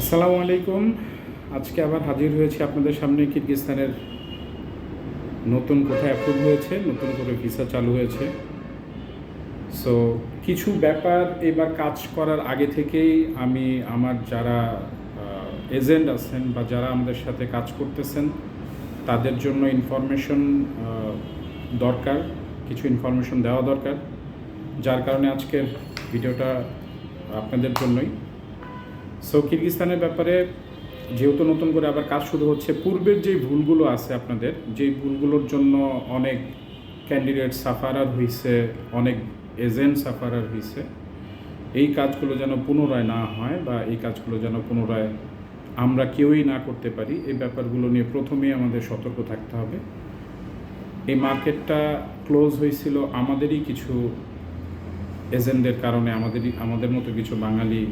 আসসালামু আলাইকুম। আজকে আবার হাজির হয়েছে আপনাদের সামনে কিরগিস্তানের নতুন কোথায় অ্যাপ্রুভ হয়েছে, নতুন করে ভিসা চালু হয়েছে। সো কিছু ব্যাপার এবার কাজ করার আগে থেকেই আমি আমার যারা এজেন্ট আছেন বা যারা আমাদের সাথে কাজ করতেছেন, তাদের জন্য ইনফরমেশন দরকার, কিছু ইনফরমেশন দেওয়া দরকার। যার কারণে আজকের ভিডিওটা আপনাদের জন্যই। সো কিরগিস্তানের ব্যাপারে যেহেতু নতুন করে আবার কাজ শুরু হচ্ছে, পূর্বের যে ভুলগুলো আছে আপনাদের, যেই ভুলগুলোর জন্য অনেক ক্যান্ডিডেট সাফারার হয়েছে অনেক এজেন্ট সাফারার হয়েছে এই কাজগুলো যেন পুনরায় না হয় বা এই কাজগুলো যেন পুনরায় আমরা কেউই না করতে পারি, এই ব্যাপারগুলো নিয়ে প্রথমেই আমাদের সতর্ক থাকতে হবে। এই মার্কেটটা ক্লোজ হয়েছিল আমাদেরই কিছু এজেন্টদের কারণে, আমাদেরই, আমাদের মতো কিছু বাঙালি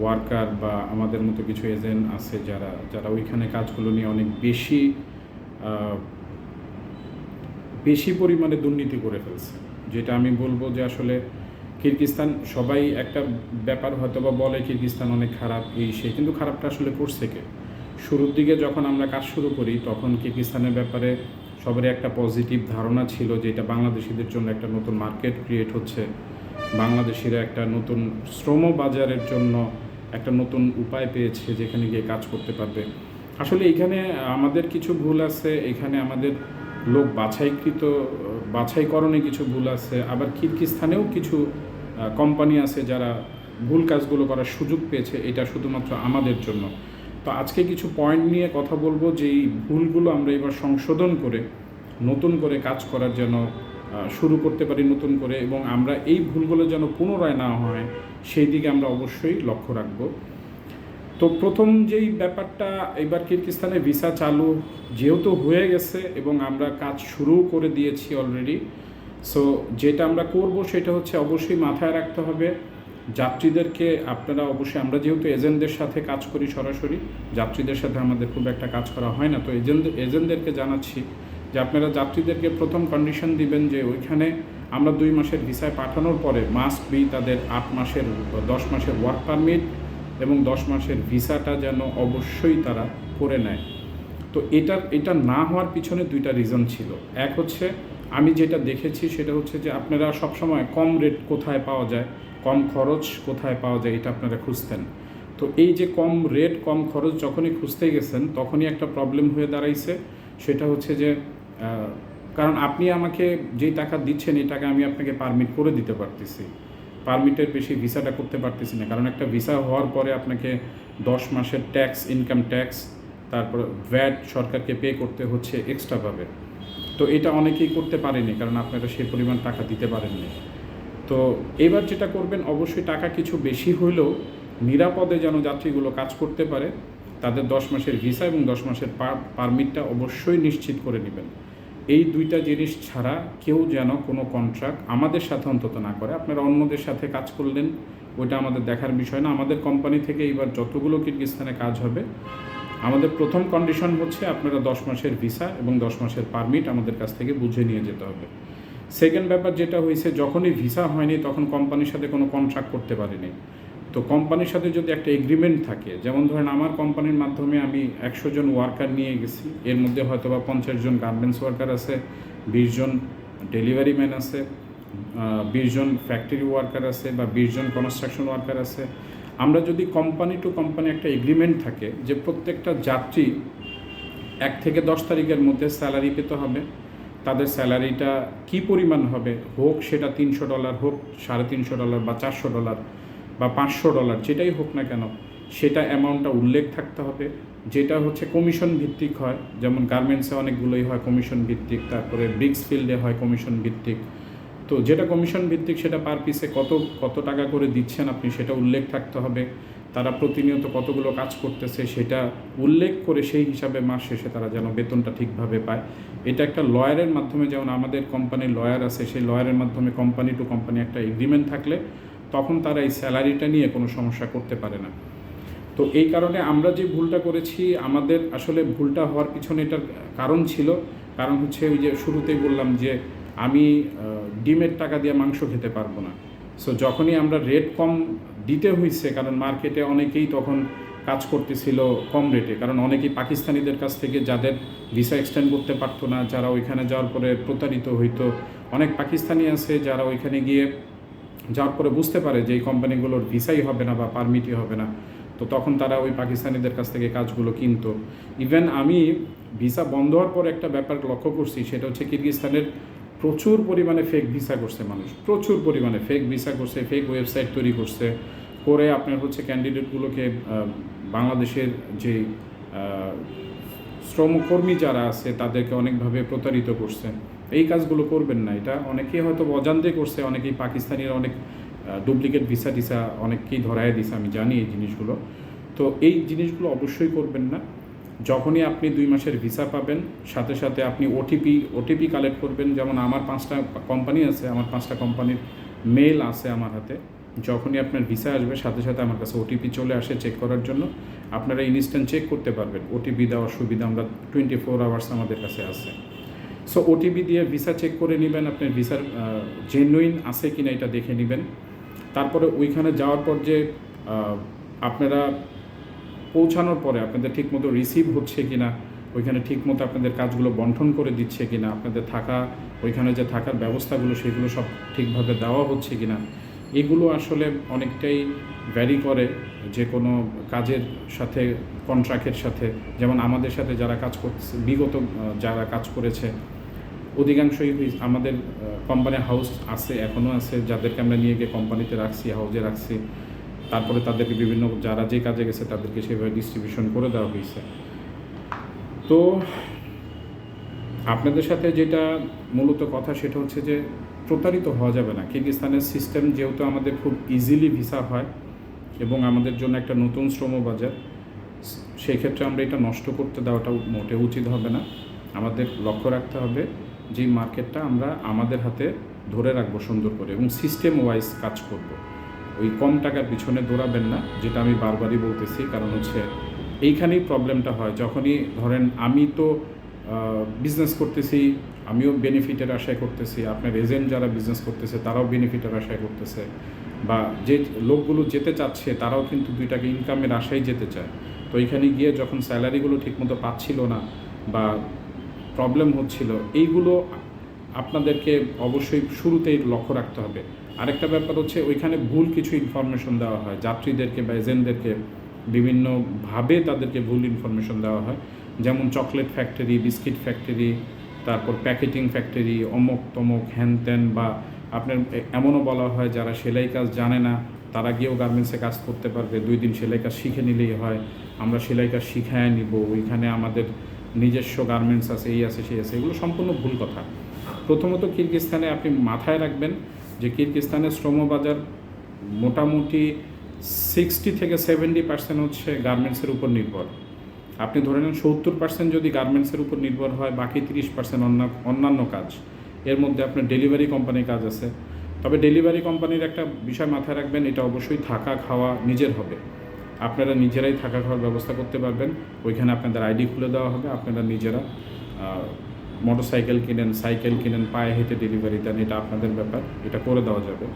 ওয়ার্কার বা আমাদের মতো কিছু এজেন্ট আছে যারা যারা ওইখানে কাজগুলো নিয়ে অনেক বেশি বেশি পরিমাণে দুর্নীতি করে ফেলছে। যেটা আমি বলব যে আসলে কিরগিস্তান, সবাই একটা ব্যাপার হয়তো বা বলে কিরগিস্তান অনেক খারাপ, এই সেই কিন্তু খারাপটা আসলে করছে কে? শুরুর দিকে যখন আমরা কাজ শুরু করি, তখন কিরগিস্তানের ব্যাপারে সবারই একটা পজিটিভ ধারণা ছিল যে এটা বাংলাদেশিদের জন্য একটা নতুন মার্কেট ক্রিয়েট হচ্ছে। বাংলাদেশিরা একটা নতুন শ্রম বাজারের জন্য একটা নতুন উপায় পেয়েছে যেখানে গিয়ে কাজ করতে পারবে। আসলে এখানে আমাদের কিছু ভুল আছে এখানে আমাদের লোক বাছাইকৃত বাছাইকরণে কিছু ভুল আছে আবার কিরগিস্তানেও কিছু কোম্পানি আছে যারা ভুল কাজগুলো করার সুযোগ পেয়েছে এটা শুধুমাত্র আমাদের জন্য। তো আজকে কিছু পয়েন্ট নিয়ে কথা বলব যে এই ভুলগুলো আমরা এবার সংশোধন করে নতুন করে কাজ করার আহ, শুরু করতে পারি নতুন করে এবং আমরা এই ভুলগুলো যেন পুনরায় না হয়, সেই দিকে আমরা অবশ্যই লক্ষ্য রাখব। তো প্রথম যেই ব্যাপারটা, এবার কিরগিস্তানে ভিসা চালু যেহেতু হয়ে গেছে এবং আমরা কাজ শুরু করে দিয়েছি অলরেডি সো যেটা আমরা করব সেটা হচ্ছে অবশ্যই মাথায় রাখতে হবে, যাত্রীদেরকে আপনারা অবশ্যই, আমরা যেহেতু এজেন্টদের সাথে কাজ করি সরাসরি, যাত্রীদের সাথে আমাদের খুব একটা কাজ করা হয় না, তো এজেন্ট, এজেন্টদেরকে জানাচ্ছি যে আপনারা যাত্রীদেরকে প্রথম কন্ডিশন দিবেন যে ওইখানে আমরা দুই মাসের ভিসায় পাঠানোর পরে মাস্ট বি তাদের আট মাসের, দশ মাসের ওয়ার্ক পারমিট এবং দশ মাসের ভিসাটা যেন অবশ্যই তারা করে নেয়। তো এটা এটা না হওয়ার পিছনে দুইটা রিজন ছিল। এক হচ্ছে, আমি যেটা দেখেছি সেটা হচ্ছে যে আপনারা সবসময় কম রেট কোথায় পাওয়া যায়, কম খরচ কোথায় পাওয়া যায় এটা আপনারা খুঁজতেন। তো এই যে কম রেট কম খরচ যখনই খুঁজতে গেছেন, তখনই একটা প্রবলেম হয়ে দাঁড়াইছে। সেটা হচ্ছে যে কারণ আপনি আমাকে যেই টাকা দিচ্ছেন, এই টাকা আমি আপনাকে পারমিট করে দিতে পারতেছি। পারমিটের বেশি ভিসাটা করতে পারতেছি না। কারণ একটা ভিসা হওয়ার পরে আপনাকে দশ মাসের ট্যাক্স ইনকাম ট্যাক্স তারপর ভ্যাট সরকারকে পে করতে হচ্ছে এক্সট্রাভাবে তো এটা অনেকেই করতে পারেনি, কারণ আপনারা সেই পরিমাণ টাকা দিতে পারেননি। তো এবার যেটা করবেন, অবশ্যই টাকা কিছু বেশি হলেও নিরাপদে যেন যাত্রীগুলো কাজ করতে পারে, তাদের দশ মাসের ভিসা এবং দশ মাসের পারমিটটা অবশ্যই নিশ্চিত করে নেবেন। এই দুইটা জিনিস ছাড়া কেউ যেন কোনো কন্ট্রাক্ট আমাদের সাথে অন্তত না করে। আপনারা অন্যদের সাথে কাজ করলেন, ওইটা আমাদের দেখার বিষয় না। আমাদের কোম্পানি থেকে এইবার যতগুলো কিরগিস্তানে কাজ হবে, আমাদের প্রথম কন্ডিশন হচ্ছে আপনারা দশ মাসের ভিসা এবং দশ মাসের পারমিট আমাদের কাছ থেকে বুঝে নিয়ে যেতে হবে। সেকেন্ড ব্যাপার যেটা হয়েছে, যখনই ভিসা হয়নি, তখন কোম্পানির সাথে কোনো কন্ট্রাক্ট করতে পারিনি। তো কোম্পানির সাথে যদি একটা এগ্রিমেন্ট থাকে, যেমন ধরেন আমার কোম্পানির মাধ্যমে আমি একশো জন ওয়ার্কার নিয়ে গেছি, এর মধ্যে হয়তো বা পঞ্চাশ জন গার্মেন্টস ওয়ার্কার আছে, বিশ জন ডেলিভারি ম্যান আছে বিশ জন ফ্যাক্টরি ওয়ার্কার আছে বা বিশ জন কনস্ট্রাকশন ওয়ার্কার আছে। আমরা যদি কোম্পানি টু কোম্পানি একটা এগ্রিমেন্ট থাকে যে প্রত্যেকটা যাত্রী এক থেকে দশ তারিখের মধ্যে স্যালারি পেতে হবে, তাদের স্যালারিটা কি পরিমাণ হবে, হোক সেটা তিনশো ডলার হোক সাড়ে তিনশো ডলার বা চারশো ডলার বা পাঁচশো ডলার, যেটাই হোক না কেন, সেটা অ্যামাউন্টটা উল্লেখ থাকতে হবে। যেটা হচ্ছে কমিশন ভিত্তিক হয়, যেমন গার্মেন্টসে অনেকগুলোই হয় কমিশন ভিত্তিক, তারপরে ব্রিক্স ফিল্ডে হয় কমিশন ভিত্তিক। তো যেটা কমিশন ভিত্তিক, সেটা পার পিসে কত কত টাকা করে দিচ্ছেন আপনি, সেটা উল্লেখ থাকতে হবে। তারা প্রতিনিয়ত কতগুলো কাজ করতেছে, সেটা উল্লেখ করে সেই হিসাবে মাস শেষে তারা যেন বেতনটা ঠিকভাবে পায়। এটা একটা লয়ারের মাধ্যমে, যেমন আমাদের কোম্পানির লয়ার আছে, সেই লয়ারের মাধ্যমে কোম্পানি টু কোম্পানি একটা এগ্রিমেন্ট থাকলে তখন তারা এই স্যালারিটা নিয়ে কোনো সমস্যা করতে পারে না। তো এই কারণে আমরা যে ভুলটা করেছি, আমাদের আসলে ভুলটা হওয়ার পিছনে এটার কারণ ছিল। কারণ হচ্ছে ওই যে শুরুতেই বললাম যে আমি ডিমের টাকা দিয়ে মাংস খেতে পারব না। সো যখনই আমরা রেট কম দিতে হয়েছে কারণ মার্কেটে অনেকেই তখন কাজ করতেছিল কম রেটে কারণ অনেকেই পাকিস্তানিদের কাছ থেকে যাদের ভিসা এক্সটেন্ড করতে পারতো না, যারা ওইখানে যাওয়ার পরে প্রতারিত হইতো, অনেক পাকিস্তানি আছে যারা ওইখানে গিয়ে যাওয়ার পরে বুঝতে পারে যে এই কোম্পানিগুলোর ভিসাই হবে না বা পারমিটই হবে না। তো তখন তারা ওই পাকিস্তানিদের কাছ থেকে কাজগুলো কিনতো। ইভেন আমি ভিসা বন্ধ হওয়ার পর একটা ব্যাপার লক্ষ্য করছি, সেটা হচ্ছে কিরগিস্তানের প্রচুর পরিমাণে ফেক ভিসা করছে মানুষ। প্রচুর পরিমাণে ফেক ভিসা করছে ফেক ওয়েবসাইট তৈরি করছে। করে আপনার হচ্ছে ক্যান্ডিডেটগুলোকে বাংলাদেশের যে শ্রমকর্মী যারা আছে, তাদেরকে অনেকভাবে প্রতারিত করছে। এই কাজগুলো করবেন না। এটা অনেকেই হয়তো অজান্তে করছে, অনেকেই পাকিস্তানিরা অনেক ডুপ্লিকেট ভিসা টিসা অনেককেই ধরায় দিছে, আমি জানি এই জিনিসগুলো। তো এই জিনিসগুলো অবশ্যই করবেন না। যখনই আপনি দুই মাসের ভিসা পাবেন, সাথে সাথে আপনি ওটিপি ওটিপি কালেক্ট করবেন। যেমন আমার পাঁচটা কোম্পানি আছে, আমার পাঁচটা কোম্পানির মেল আছে আমার হাতে। যখনই আপনার ভিসা আসবে, সাথে সাথে আমার কাছে ওটিপি চলে আসে চেক করার জন্য। আপনারা ইনস্ট্যান্ট চেক করতে পারবেন। ওটিপি দেওয়ার সুবিধা আমরা টোয়েন্টি ফোর আওয়ার্স আমাদের কাছে আছে। সো ওটিপি দিয়ে ভিসা চেক করে নেবেন আপনার ভিসার জেনুইন আছে কিনা এটা দেখে নেবেন। তারপরে ওইখানে যাওয়ার পর যে আপনারা পৌঁছানোর পরে আপনাদের ঠিকমতো রিসিভ হচ্ছে কিনা, ওইখানে ঠিকমতো আপনাদের কাজগুলো বন্টন করে দিচ্ছে কিনা, আপনাদের থাকা, ওইখানে যে থাকার ব্যবস্থাগুলো, সেগুলো সব ঠিকভাবে দেওয়া হচ্ছে কিনা, এগুলো আসলে অনেকটাই ভ্যারি করে যে কোনো কাজের সাথে কন্ট্রাক্টের সাথে। যেমন আমাদের সাথে যারা কাজ করছে বিগত যারা কাজ করেছে অধিকাংশই আমাদের কোম্পানি হাউস আছে এখনও আছে। যাদেরকে আমরা নিয়ে গিয়ে কোম্পানিতে রাখছি হাউজে রাখছি, তারপরে তাদেরকে বিভিন্ন যারা যে কাজে গেছে, তাদেরকে সেভাবে ডিস্ট্রিবিউশন করে দেওয়া হয়েছে। তো আপনাদের সাথে যেটা মূলত কথা, সেটা হচ্ছে যে প্রতারিত হওয়া যাবে না। কিরগিস্তানের সিস্টেম যেহেতু আমাদের খুব ইজিলি ভিসা হয় এবং আমাদের জন্য একটা নতুন শ্রম বাজার সেই ক্ষেত্রে আমরা এটা নষ্ট করতে দেওয়াটা মোটে উচিত হবে না। আমাদের লক্ষ্য রাখতে হবে যে মার্কেটটা আমরা আমাদের হাতে ধরে রাখব সুন্দর করে এবং সিস্টেম ওয়াইজ কাজ করব। ওই কম টাকার পিছনে দৌড়াবেন না, যেটা আমি বারবারই বলতেছি, কারণ হচ্ছে এইখানেই প্রবলেমটা হয় যখনই ধরেন আমি তো বিজনেস করতেছি, আমিও বেনিফিটের আশায় করতেছি, আপনার এজেন্ট যারা বিজনেস করতেছে, তারাও বেনিফিটের আশায় করতেছে, বা যে লোকগুলো যেতে চাচ্ছে, তারাও কিন্তু দুই টাকা ইনকামের আশায় যেতে চায় তো এখানে গিয়ে যখন স্যালারিগুলো ঠিকমতো পাচ্ছিল না, বা প্রবলেম হচ্ছিল, এইগুলো আপনাদেরকে অবশ্যই শুরুতেই লক্ষ্য রাখতে হবে। আরেকটা ব্যাপার হচ্ছে, ওইখানে ভুল কিছু ইনফরমেশন দেওয়া হয়। যাত্রীদেরকে বা এজেন্টদেরকে বিভিন্নভাবে তাদেরকে ভুল ইনফরমেশন দেওয়া হয়। যেমন চকলেট ফ্যাক্টরি বিস্কিট ফ্যাক্টরি তারপর প্যাকেটিং ফ্যাক্টরি অমুক তমুক, হ্যান ত্যান বা আপনার এমনও বলা হয়, যারা সেলাই কাজ জানে না, তারা গিয়েও গার্মেন্টসে কাজ করতে পারবে। দুই দিন সেলাই কাজ শিখে নিলেই হয়। আমরা সেলাই কাজ শিখায় নিব। ওইখানে আমাদের নিজস্ব গার্মেন্টস আছে, এই আছে, সেই আছে, এগুলো সম্পূর্ণ ভুল কথা। প্রথমত কিরগিস্তানে আপনি মাথায় রাখবেন যে কিরগিস্তানের শ্রমবাজার মোটামুটি সিক্সটি থেকে সেভেন্টি পার্সেন্ট হচ্ছে গার্মেন্টসের উপর নির্ভর। আপনি ধরে নেন সত্তর পার্সেন্ট যদি গার্মেন্টসের উপর নির্ভর হয়, বাকি তিরিশ পার্সেন্ট অন্য, অন্যান্য কাজ। এর মধ্যে আপনার ডেলিভারি কোম্পানির কাজ আছে। তবে ডেলিভারি কোম্পানির একটা বিষয় মাথায় রাখবেন, এটা অবশ্যই থাকা, খাওয়া নিজের হবে। আপনারা নিজেরাই থাকা খাওয়ার ব্যবস্থা করতে পারবেন। ওইখানে আপনাদের আইডি খুলে দেওয়া হবে, আপনারা নিজেরা মোটর সাইকেল কিনেন সাইকেল কিনেন, পায়ে হেঁটে ডেলিভারি দেন, এটা আপনাদের ব্যাপার, এটা করে দেওয়া যাবে।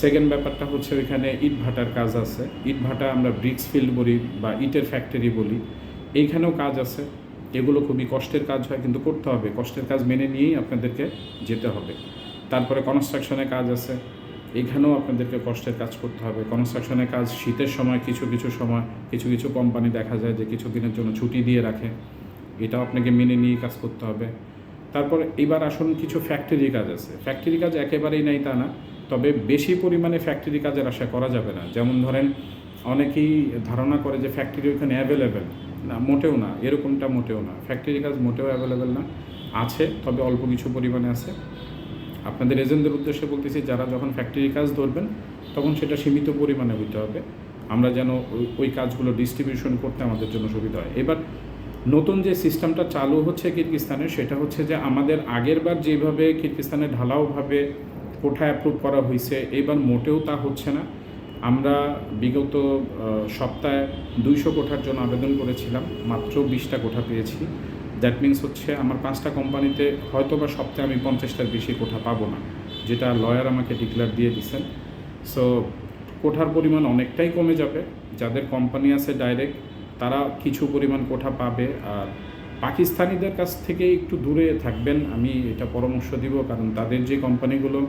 সেকেন্ড ব্যাপারটা হচ্ছে ওইখানে ইট ভাটার কাজ আছে। ইট ভাটা আমরা ব্রিক্স ফিল্ড বলি বা ইটের ফ্যাক্টরি বলি। এইখানেও কাজ আছে। এগুলো খুবই কষ্টের কাজ হয়, কিন্তু করতে হবে। কষ্টের কাজ মেনে নিয়েই আপনাদেরকে যেতে হবে। তারপরে কনস্ট্রাকশনের কাজ আছে। এখানেও আপনাদেরকে কষ্টের কাজ করতে হবে। কনস্ট্রাকশনের কাজ, শীতের সময় কিছু কিছু সময় কিছু কিছু কোম্পানি দেখা যায় যে কিছু দিনের জন্য ছুটি দিয়ে রাখে। এটাও আপনাকে মেনে নিয়ে কাজ করতে হবে। তারপর এবার আসুন কিছু ফ্যাক্টরি কাজ আছে। ফ্যাক্টরি কাজ একেবারেই নাই তা না, তবে বেশি পরিমাণে ফ্যাক্টরি কাজের আশা করা যাবে না। যেমন ধরেন, অনেকেই ধারণা করে যে ফ্যাক্টরি ওইখানে অ্যাভেলেবেল না, মোটেও না, এরকমটা মোটেও না। ফ্যাক্টরি কাজ মোটেও অ্যাভেলেবেল না। আছে, তবে অল্প কিছু পরিমাণে আছে। আপনাদের এজেন্টদের উদ্দেশ্যে বলতেছি, যারা যখন ফ্যাক্টরি কাজ ধরবেন, তখন সেটা সীমিত পরিমাণে হইতে হবে। আমরা যেন ওই কাজগুলো ডিস্ট্রিবিউশন করতে আমাদের জন্য সুবিধা হয়। এবার, নতুন যে সিস্টেমটা চালু হচ্ছে কিরগিস্তানে, সেটা হচ্ছে যে আমাদের আগেরবার যেভাবে কিরগিস্তানে ঢালাওভাবে কোঠা অ্যাপ্রুভ করা হয়েছে এবার মোটেও তা হচ্ছে না। আমরা বিগত সপ্তাহে দুইশো কোঠার জন্য আবেদন করেছিলাম, মাত্র বিশটা কোঠা পেয়েছি। দ্যাট মিন্স হচ্ছে আমার পাঁচটা কোম্পানিতে হয়তো বা সপ্তাহে আমি পঞ্চাশটার বেশি কোঠা পাবো না, যেটা লয়ার আমাকে ডিক্লেয়ার দিয়ে দিছেন। সো কোঠার পরিমাণ অনেকটাই কমে যাবে। যাদের কোম্পানি আছে ডাইরেক্ট তারা কিছু পরিমাণ কোঠা পাবে। আর পাকিস্তানিদের কাছ থেকে একটু দূরে থাকবেন, আমি এটা পরামর্শ দিব। কারণ তাদের যে কোম্পানিগুলো,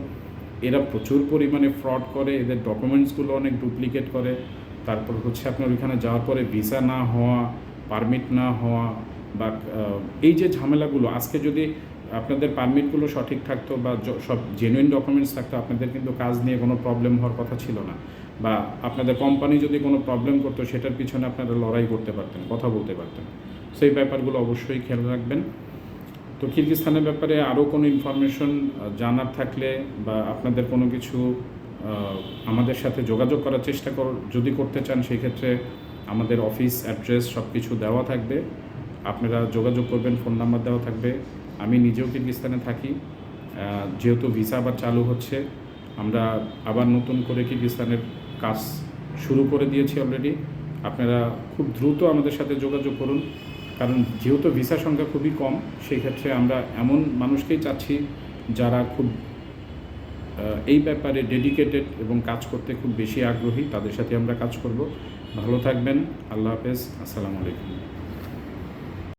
এরা প্রচুর পরিমাণে ফ্রড করে, এদের ডকুমেন্টসগুলো অনেক ডুপ্লিকেট করে। তারপর হচ্ছে আপনার ওইখানে যাওয়ার পরে ভিসা না হওয়া পারমিট না হওয়া বা এই যে ঝামেলাগুলো, আজকে যদি আপনাদের পারমিটগুলো সঠিক থাকতো বা সব জেনুইন ডকুমেন্টস থাকতো, আপনাদের কিন্তু কাজ নিয়ে কোনো প্রবলেম হওয়ার কথা ছিল না। বা আপনাদের কোম্পানি যদি কোনো প্রবলেম করতো, সেটার পিছনে আপনারা লড়াই করতে পারতেন, কথা বলতে পারতেন। সেই ব্যাপারগুলো অবশ্যই খেয়াল রাখবেন। তো কিরগিস্তানের ব্যাপারে আরও কোনো ইনফরমেশন জানার থাকলে বা আপনাদের কোনো কিছু আমাদের সাথে যোগাযোগ করার চেষ্টা কর, যদি করতে চান, সেই ক্ষেত্রে আমাদের অফিস অ্যাড্রেস সব কিছু দেওয়া থাকবে। আপনারা যোগাযোগ করবেন, ফোন নাম্বার দেওয়া থাকবে। আমি নিজেও কিরগিস্তানে থাকি। যেহেতু ভিসা আবার চালু হচ্ছে, আমরা আবার নতুন করে কিরগিস্তানের কাজ শুরু করে দিয়েছি অলরেডি আপনারা খুব দ্রুত আমাদের সাথে যোগাযোগ করুন, কারণ যেহেতু ভিসা সংখ্যা খুবই কম সেই ক্ষেত্রে আমরা এমন মানুষকেই চাচ্ছি যারা খুব এই ব্যাপারে ডেডিকেটেড এবং কাজ করতে খুব বেশি আগ্রহী, তাদের সাথে আমরা কাজ করব। ভালো থাকবেন, আল্লাহ হাফেজ, আসসালামু আলাইকুম।